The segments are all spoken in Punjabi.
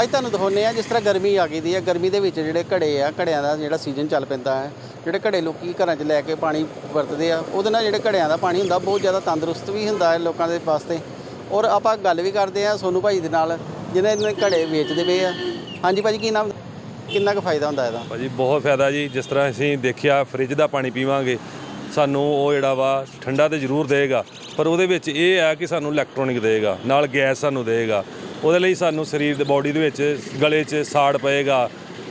ਅੱਜ ਤੁਹਾਨੂੰ ਦਿਖਾਉਂਦੇ ਆ ਜਿਸ ਤਰ੍ਹਾਂ ਗਰਮੀ ਆ ਗਈ ਦੀ ਹੈ। ਗਰਮੀ ਦੇ ਵਿੱਚ ਜਿਹੜੇ ਘੜੇ ਆ, ਘੜਿਆਂ ਦਾ ਜਿਹੜਾ ਸੀਜ਼ਨ ਚੱਲ ਪੈਂਦਾ ਹੈ। ਜਿਹੜੇ ਘੜੇ ਲੋਕੀ ਘਰਾਂ 'ਚ ਲੈ ਕੇ ਪਾਣੀ ਵਰਤਦੇ ਆ, ਉਹਦੇ ਨਾਲ ਜਿਹੜੇ ਘੜਿਆਂ ਦਾ ਪਾਣੀ ਹੁੰਦਾ, ਬਹੁਤ ਜ਼ਿਆਦਾ ਤੰਦਰੁਸਤ ਵੀ ਹੁੰਦਾ ਹੈ ਲੋਕਾਂ ਦੇ ਵਾਸਤੇ। ਔਰ ਆਪਾਂ ਗੱਲ ਵੀ ਕਰਦੇ ਆ ਸੋਨੂ ਭਾਈ ਦੇ ਨਾਲ, ਜਿਹਨੇ ਇਹਨਾਂ ਘੜੇ ਵੇਚਦੇ ਪਏ ਆ। ਹਾਂਜੀ ਭਾਜੀ, ਕੀ ਨਾਮ? ਕਿੰਨਾ ਕੁ ਫਾਇਦਾ ਹੁੰਦਾ ਇਹਦਾ? ਭਾਜੀ, ਬਹੁਤ ਫਾਇਦਾ ਜੀ। ਜਿਸ ਤਰ੍ਹਾਂ ਅਸੀਂ ਦੇਖਿਆ ਫ੍ਰਿਜ ਦਾ ਪਾਣੀ ਪੀਵਾਂਗੇ, ਸਾਨੂੰ ਉਹ ਜਿਹੜਾ ਵਾ, ਠੰਡਾ ਤੇ ਜ਼ਰੂਰ ਦੇਗਾ ਪਰ ਉਹਦੇ ਵਿੱਚ ਇਹ ਆ ਕਿ ਸਾਨੂੰ ਇਲੈਕਟ੍ਰੋਨਿਕ ਦੇਗਾ ਨਾਲ ਗੈਸ ਸਾਨੂੰ ਦੇਗਾ ਉਹਦੇ ਲਈ ਸਾਨੂੰ ਸਰੀਰ ਦੇ ਬਾਡੀ ਦੇ ਵਿੱਚ ਗਲੇ 'ਚ ਸਾੜ ਪਏਗਾ।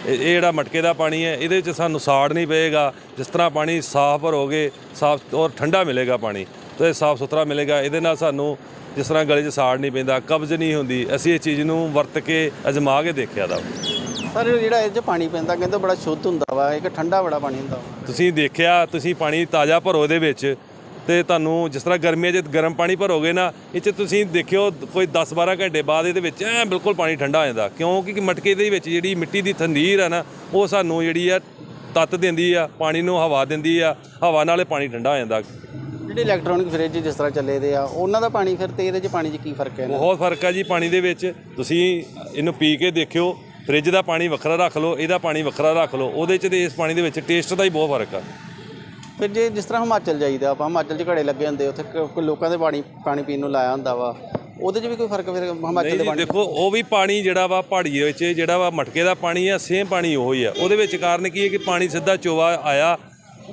ਇਹ ਇਹ ਜਿਹੜਾ ਮਟਕੇ ਦਾ ਪਾਣੀ ਹੈ ਇਹਦੇ ਵਿੱਚ ਸਾਨੂੰ ਸਾੜ ਨਹੀਂ ਪਏਗਾ। ਜਿਸ ਤਰ੍ਹਾਂ ਪਾਣੀ ਸਾਫ਼ ਭਰੋਗੇ ਸਾਫ਼ ਔਰ ਠੰਡਾ ਮਿਲੇਗਾ ਪਾਣੀ। ਤੇ ਸਾਫ਼ ਸੁਥਰਾ ਮਿਲੇਗਾ ਇਹਦੇ ਨਾਲ ਸਾਨੂੰ ਜਿਸ ਤਰ੍ਹਾਂ ਗਲੇ 'ਚ ਸਾੜ ਨਹੀਂ ਪੈਂਦਾ ਕਬਜ਼ ਨਹੀਂ ਹੁੰਦੀ। ਅਸੀਂ ਇਹ ਚੀਜ਼ ਨੂੰ ਵਰਤ ਕੇ ਅਜਮਾ ਕੇ ਦੇਖਿਆ ਦਾ। ਸਰ ਜਿਹੜਾ ਇਹ 'ਚ ਪਾਣੀ ਪੈਂਦਾ ਕਹਿੰਦੇ ਬੜਾ ਸ਼ੁੱਧ ਹੁੰਦਾ ਵਾ ਇੱਕ ਠੰਡਾ ਬੜਾ ਪਾਣੀ ਹੁੰਦਾ ਵਾ। ਤੁਸੀਂ ਦੇਖਿਆ ਤੁਸੀਂ ਪਾਣੀ ਤਾਜ਼ਾ ਭਰੋ ਇਹਦੇ ਵਿੱਚ। ਤੇ ਤੁਹਾਨੂੰ ਜਿਸ ਤਰ੍ਹਾਂ ਗਰਮੀਆਂ 'ਚ ਗਰਮ ਪਾਣੀ ਭਰੋਗੇ ਨਾ ਇਹ 'ਚ ਤੁਸੀਂ ਦੇਖਿਓ ਕੋਈ 10-12 ਘੰਟੇ ਬਾਅਦ ਇਹਦੇ ਵਿੱਚ ਐ ਬਿਲਕੁਲ ਪਾਣੀ ਠੰਡਾ ਹੋ ਜਾਂਦਾ। ਕਿਉਂਕਿ ਮਟਕੇ ਦੇ ਵਿੱਚ ਜਿਹੜੀ ਮਿੱਟੀ ਦੀ ਤੰਦੀਰ ਆ ਨਾ ਉਹ ਸਾਨੂੰ ਜਿਹੜੀ ਆ ਤੱਤ ਦਿੰਦੀ ਆ ਪਾਣੀ ਨੂੰ ਹਵਾ ਦਿੰਦੀ ਆ ਹਵਾ ਨਾਲ ਪਾਣੀ ਠੰਡਾ ਹੋ ਜਾਂਦਾ। ਜਿਹੜੇ ਇਲੈਕਟ੍ਰੋਨਿਕ ਫ੍ਰਿਜ ਜਿਸ ਤਰ੍ਹਾਂ ਚੱਲੇ ਦੇ ਆ ਉਹਨਾਂ ਦਾ ਪਾਣੀ ਫਿਰ ਤੇ ਇਹਦੇ 'ਚ ਪਾਣੀ 'ਚ ਕੀ ਫ਼ਰਕ ਹੈ? ਬਹੁਤ ਫ਼ਰਕ ਆ ਜੀ ਪਾਣੀ ਦੇ ਵਿੱਚ। ਤੁਸੀਂ ਇਹਨੂੰ ਪੀ ਕੇ ਦੇਖਿਓ ਫ੍ਰਿਜ ਦਾ ਪਾਣੀ ਵੱਖਰਾ ਰੱਖ ਲਓ ਇਹਦਾ ਪਾਣੀ ਵੱਖਰਾ ਰੱਖ ਲਓ ਉਹਦੇ 'ਚ ਤੇ ਇਸ ਪਾਣੀ ਦੇ ਵਿੱਚ ਟੇਸਟ ਦਾ ਹੀ ਬਹੁਤ ਫ਼ਰਕ ਆ। ਫਿਰ ਜੇ ਜਿਸ ਤਰ੍ਹਾਂ ਹਿਮਾਚਲ ਜਾਈਦਾ ਆਪਾਂ ਹਿਮਾਚਲ 'ਚ ਘੜੇ ਲੱਗੇ ਹੁੰਦੇ ਉੱਥੇ ਕ- ਕੋਈ ਲੋਕਾਂ ਦੇ ਪਾਣੀ ਪਾਣੀ ਪੀਣ ਨੂੰ ਲਾਇਆ ਹੁੰਦਾ ਵਾ ਉਹਦੇ 'ਚ ਵੀ ਕੋਈ ਫ਼ਰਕ ਫਿਰ ਹਿਮਾਚਲ ਦੇ ਪਾਣੀ ਦੇਖੋ ਉਹ ਵੀ ਪਾਣੀ ਜਿਹੜਾ ਵਾ ਪਹਾੜੀ ਦੇ ਵਿੱਚ ਜਿਹੜਾ ਵਾ ਮਟਕੇ ਦਾ ਪਾਣੀ ਆ ਸੇਮ ਪਾਣੀ ਉਹੀ ਆ। ਉਹਦੇ ਵਿੱਚ ਕਾਰਨ ਕੀ ਹੈ ਕਿ ਪਾਣੀ ਸਿੱਧਾ ਚੋਵਾ ਆਇਆ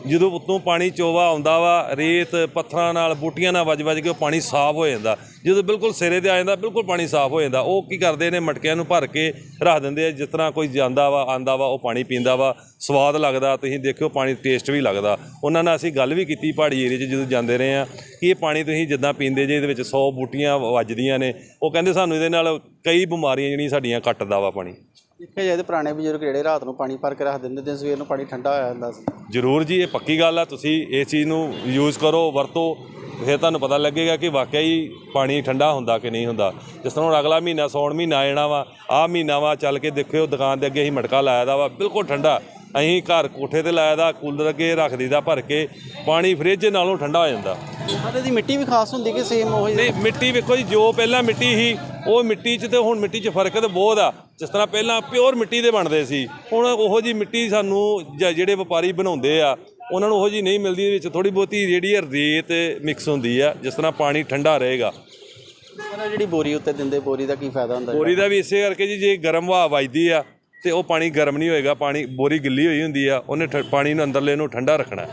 ਜਦੋਂ ਉੱਤੋਂ ਪਾਣੀ ਚੋਵਾ ਆਉਂਦਾ ਵਾ, ਰੇਤ, ਪੱਥਰਾਂ ਨਾਲ ਬੂਟੀਆਂ ਨਾਲ ਵੱਜ-ਵੱਜ ਕੇ ਉਹ ਪਾਣੀ ਸਾਫ਼ ਹੋ ਜਾਂਦਾ। ਜਦੋਂ ਬਿਲਕੁਲ ਸਿਰੇ ਤੇ ਆ ਜਾਂਦਾ, ਬਿਲਕੁਲ ਪਾਣੀ ਸਾਫ਼ ਹੋ ਜਾਂਦਾ। ਉਹ ਕੀ ਕਰਦੇ ਨੇ, ਮਟਕਿਆਂ ਨੂੰ ਭਰ ਕੇ ਰੱਖ ਦਿੰਦੇ ਆ, ਜਿਸ ਤਰ੍ਹਾਂ ਕੋਈ ਜਾਂਦਾ ਵਾ, ਆਂਦਾ ਵਾ, ਉਹ ਪਾਣੀ ਪੀਂਦਾ ਵਾ। ਸਵਾਦ ਲੱਗਦਾ, ਤੁਸੀਂ ਦੇਖਿਓ ਪਾਣੀ ਟੇਸਟ ਵੀ ਲੱਗਦਾ। ਉਹਨਾਂ ਨਾਲ ਅਸੀਂ ਗੱਲ ਵੀ ਕੀਤੀ ਪਹਾੜੀ ਏਰੀਏ 'ਚ ਜਦੋਂ ਜਾਂਦੇ ਰਹੇ ਆ ਕਿ ਇਹ ਪਾਣੀ ਤੁਸੀਂ ਜਿੱਦਾਂ ਪੀਂਦੇ ਜੇ, ਇਹਦੇ ਵਿੱਚ 100 ਬੂਟੀਆਂ ਵੱਜਦੀਆਂ ਨੇ। ਉਹ ਕਹਿੰਦੇ ਸਾਨੂੰ ਇਹਦੇ ਨਾਲ ਕਈ ਬਿਮਾਰੀਆਂ ਜਿਹੜੀਆਂ ਸਾਡੀਆਂ ਕੱਟਦਾ ਵਾ ਪਾਣੀ। ਦੇਖਿਆ ਜਾਏ ਤੇ ਪੁਰਾਣੇ ਬਜ਼ੁਰਗ ਜਿਹੜੇ ਰਾਤ ਨੂੰ ਪਾਣੀ ਭਰ ਕੇ ਰੱਖ ਦਿੰਦੇ ਤੇ ਸਵੇਰ ਨੂੰ ਪਾਣੀ ਠੰਡਾ ਹੋਇਆ ਹੁੰਦਾ ਸੀ। ਜ਼ਰੂਰ ਜੀ ਇਹ ਪੱਕੀ ਗੱਲ ਆ ਤੁਸੀਂ ਇਸ ਚੀਜ਼ ਨੂੰ ਯੂਜ਼ ਕਰੋ ਵਰਤੋ ਫਿਰ ਤੁਹਾਨੂੰ ਪਤਾ ਲੱਗੇਗਾ ਕਿ ਵਾਕਿਆ ਹੀ ਪਾਣੀ ਠੰਡਾ ਹੁੰਦਾ ਕਿ ਨਹੀਂ ਹੁੰਦਾ। ਜਿਸ ਤਰ੍ਹਾਂ ਹੁਣ ਅਗਲਾ ਮਹੀਨਾ ਸੌਣ ਮਹੀਨਾ ਆ ਜਾਣਾ ਵਾ ਆਹ ਮਹੀਨਾ ਵਾ ਚੱਲ ਕੇ ਦੇਖਿਓ ਦੁਕਾਨ ਦੇ ਅੱਗੇ ਅਸੀਂ ਮਟਕਾ ਲਾਇਆ ਦਾ ਵਾ ਬਿਲਕੁਲ ਠੰਡਾ। ਅਸੀਂ ਘਰ ਕੋਠੇ ਤੇ ਲਾਇਆ ਦਾ ਕੂਲਰ ਅੱਗੇ ਰੱਖ ਦਈਦਾ ਭਰ ਕੇ ਪਾਣੀ ਫ੍ਰਿਜ ਨਾਲੋਂ ਠੰਡਾ ਹੋ ਜਾਂਦਾ। ਸਾਡੇ ਦੀ ਮਿੱਟੀ ਵੀ ਖਾਸ ਹੁੰਦੀ ਕਿ ਸੇਮ ਉਹ ਨਹੀਂ ਮਿੱਟੀ ਵੇਖੋ ਜੀ ਜੋ ਪਹਿਲਾਂ ਮਿੱਟੀ ਸੀ ਉਹ ਮਿੱਟੀ 'ਚ ਤੇ ਹੁਣ ਮਿੱਟੀ 'ਚ ਫ਼ਰਕ ਤੇ ਬਹੁਤ ਆ। ਜਿਸ ਤਰ੍ਹਾਂ ਪਹਿਲਾਂ ਪਿਓਰ ਮਿੱਟੀ ਦੇ ਬਣਦੇ ਸੀ ਹੁਣ ਉਹੋ ਜੀ ਮਿੱਟੀ ਸਾਨੂੰ ਜ- ਜਿਹੜੇ ਵਪਾਰੀ ਬਣਾਉਂਦੇ ਆ ਉਹਨਾਂ ਨੂੰ ਉਹੋ ਜੀ ਨਹੀਂ ਮਿਲਦੀ ਇਹਦੇ ਵਿੱਚ ਥੋੜੀ ਬਹੁਤੀ ਜਿਹੜੀ ਆ ਰੇਤ ਮਿਕਸ ਹੁੰਦੀ ਆ ਜਿਸ ਤਰ੍ਹਾਂ ਪਾਣੀ ਠੰਡਾ ਰਹੇਗਾ। ਸਰ ਜਿਹੜੀ ਬੋਰੀ ਉੱਤੇ ਦਿੰਦੇ ਬੋਰੀ ਦਾ ਕੀ ਫਾਇਦਾ ਹੁੰਦਾ ਬੋਰੀ ਦਾ ਵੀ ਇਸੇ ਕਰਕੇ ਜੀ ਜੇ ਗਰਮ ਹਵਾ ਵੱਜਦੀ ਆ ਤੇ ਉਹ ਪਾਣੀ ਗਰਮ ਨਹੀਂ ਹੋਏਗਾ ਪਾਣੀ ਬੋਰੀ ਗਿੱਲੀ ਹੋਈ ਹੁੰਦੀ ਆ ਉਹਨੇ ਠ- ਪਾਣੀ ਨੂੰ ਅੰਦਰਲੇ ਨੂੰ ਠੰਡਾ ਰੱਖਣਾ।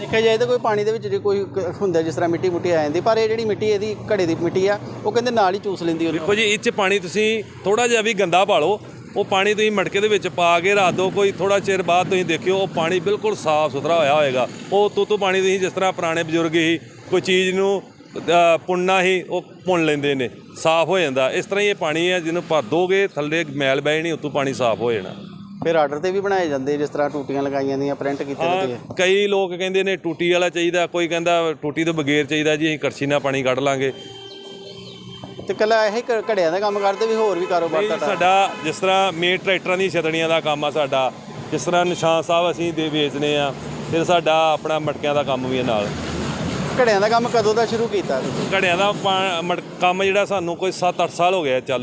ਦੇਖਿਆ ਜਾਏ ਤਾਂ ਕੋਈ ਪਾਣੀ ਦੇ ਵਿੱਚ ਜੇ ਕੋਈ ਕ- ਹੁੰਦਾ ਜਿਸ ਤਰ੍ਹਾਂ ਮਿੱਟੀ ਮੁੱਟੀ ਆ ਜਾਂਦੀ ਪਰ ਇਹ ਜਿਹੜੀ ਮਿੱਟੀ ਇਹਦੀ ਘੜੇ ਦੀ ਮਿੱਟੀ ਆ ਉਹ ਕਹਿੰਦੇ ਨਾਲ ਹੀ ਚੂਸ ਲੈਂਦੀ ਉਹਨੂੰ। ਦੇਖੋ ਜੀ ਇਹ 'ਚ ਪਾਣੀ ਤੁਸੀਂ ਥੋੜਾ ਜਿਹਾ ਵੀ ਗੰਦਾ ਪਾ ਲਓ ਉਹ ਪਾਣੀ ਤੁਸੀਂ ਮਟਕੇ ਦੇ ਵਿੱਚ ਪਾ ਕੇ ਰੱਖ ਦਿਓ ਕੋਈ ਥੋੜਾ ਚਿਰ ਬਾਅਦ ਤੁਸੀਂ ਦੇਖਿਓ ਉਹ ਪਾਣੀ ਬਿਲਕੁਲ ਸਾਫ਼ ਸੁਥਰਾ ਹੋਇਆ ਹੋਏਗਾ। ਉਹ ਤੂੰ ਤੋਂ ਪਾਣੀ ਤੁਸੀਂ ਜਿਸ ਤਰ੍ਹਾਂ ਪੁਰਾਣੇ ਬਜ਼ੁਰਗ ਹੀ ਕੋਈ ਚੀਜ਼ ਨੂੰ ਅ, ਪੁੰਨਾ ਹੀ ਉਹ ਪੁੰਨ ਲੈਂਦੇ ਨੇ ਸਾਫ਼ ਹੋ ਜਾਂਦਾ। ਇਸ ਤਰ੍ਹਾਂ ਹੀ ਇਹ ਪਾਣੀ ਹੈ ਜਿਹਨੂੰ ਭਰ ਦੋਗੇ ਥੱਲੇ ਮੈਲ ਬਹਿ ਜਾਣੀ ਉਤੋਂ ਪਾਣੀ ਸਾਫ਼ ਹੋ ਜਾਣਾ। ਫਿਰ ਆਰਡਰ ਤੇ ਵੀ ਬਣਾਏ ਜਾਂਦੇ ਜਿਸ ਤਰ੍ਹਾਂ ਟੂਟੀਆਂ ਲਗਾਈਆਂ ਦੀਆਂ ਪ੍ਰਿੰਟ ਕੀਤੇ ਹੁੰਦੇ ਆ ਕਈ ਲੋਕ ਕਹਿੰਦੇ ਨੇ ਟੂਟੀ ਵਾਲਾ ਚਾਹੀਦਾ ਕੋਈ ਕਹਿੰਦਾ ਟੂਟੀ ਤੋਂ ਬਗੈਰ ਚਾਹੀਦਾ ਜੀ ਅਸੀਂ ਕੜਛੀ ਨਾਲ ਪਾਣੀ ਕੱਢ ਲਾਂਗੇ। ਤੇ ਕੱਲਾ ਇਹ ਘ- ਘੜਿਆਂ ਦਾ ਕੰਮ ਕਰਦੇ ਵੀ ਹੋਰ ਵੀ ਕਾਰੋਬਾਰ ਨਹੀਂ, ਤੁਹਾਡਾ? ਸਾਡਾ ਜਿਸ ਤਰ੍ਹਾਂ ਮੇਨ ਟਰੈਕਟਰਾਂ ਦੀ ਛਤਣੀਆਂ ਦਾ ਕੰਮ ਆ ਸਾਡਾ ਜਿਸ ਤਰ੍ਹਾਂ ਨਿਸ਼ਾਨ ਸਾਹਿਬ ਅਸੀਂ ਦੇ ਵੇਚਦੇ ਆ ਫਿਰ ਸਾਡਾ ਆਪਣਾ ਮਟਕਿਆਂ ਦਾ ਕੰਮ ਵੀ ਹੈ ਨਾਲ। ਘੜਿਆਂ ਦਾ ਕੰਮ ਕਦੋਂ ਦਾ ਸ਼ੁਰੂ ਕੀਤਾ ਤੁਸੀਂ? ਘੜਿਆਂ ਦਾ ਪਾ- ਮਟ- ਕੰਮ ਜਿਹੜਾ ਸਾਨੂੰ ਕੋਈ 7-8 ਸਾਲ ਹੋ ਗਏ ਚੱਲ